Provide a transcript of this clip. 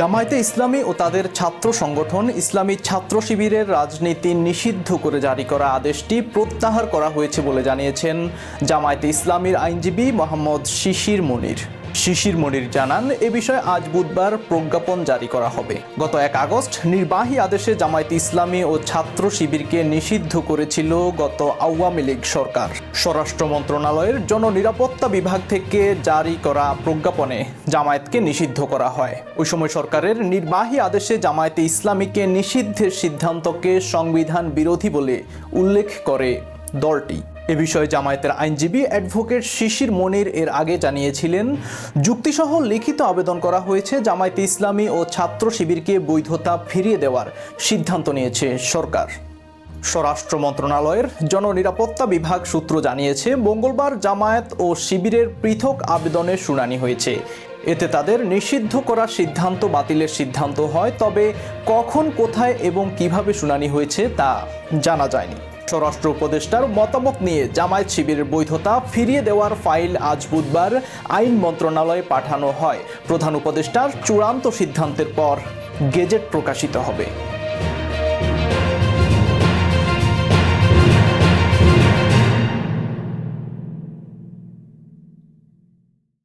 জামায়াতে ইসলামী ও তাদের ছাত্র সংগঠন ইসলামী ছাত্র শিবিরের রাজনীতি নিষিদ্ধ করে জারি করা আদেশটি প্রত্যাহার করা হয়েছে বলে জানিয়েছেন জামায়াতে ইসলামীর আইনজীবী মোহাম্মদ শিশির মনির। শিশির মনির জানান, এ বিষয়ে আজ বুধবার প্রজ্ঞাপন জারি করা হবে। গত এক আগস্ট নির্বাহী আদেশে জামায়াতে ইসলামী ও ছাত্র শিবিরকে নিষিদ্ধ করেছিল গত আওয়ামী লীগ সরকার। স্বরাষ্ট্র মন্ত্রণালয়ের জননিরাপত্তা বিভাগ থেকে জারি করা প্রজ্ঞাপনে জামায়াতকে নিষিদ্ধ করা হয়। ওই সময় সরকারের নির্বাহী আদেশে জামায়াতে ইসলামীকে নিষিদ্ধের সিদ্ধান্তকে সংবিধান বিরোধী বলে উল্লেখ করে দলটি। এ বিষয়ে জামায়াতের আইনজীবী অ্যাডভোকেট শিশির মনির এর আগে জানিয়েছিলেন, যুক্তিসহ লিখিত আবেদন করা হয়েছে জামায়াতে ইসলামী ও ছাত্র শিবিরকে বৈধতা ফিরিয়ে দেওয়ার সিদ্ধান্ত নিয়েছে সরকার। স্বরাষ্ট্র মন্ত্রণালয়ের জননিরাপত্তা বিভাগ সূত্র জানিয়েছে, মঙ্গলবার জামায়াত ও শিবিরের পৃথক আবেদনের শুনানি হয়েছে। এতে তাদের নিষিদ্ধ করার সিদ্ধান্ত বাতিলের সিদ্ধান্ত হয়, তবে কখন, কোথায় এবং কীভাবে শুনানি হয়েছে তা জানা যায়নি। স্বরাষ্ট্র উপদেষ্টার মতামত নিয়ে জামায়াত শিবিরের বৈধতা ফিরিয়ে দেওয়ার ফাইল আজ বুধবার আইন মন্ত্রণালয়ে পাঠানো হয়। প্রধান উপদেষ্টার চূড়ান্ত সিদ্ধান্তের পর গেজেট প্রকাশিত হবে।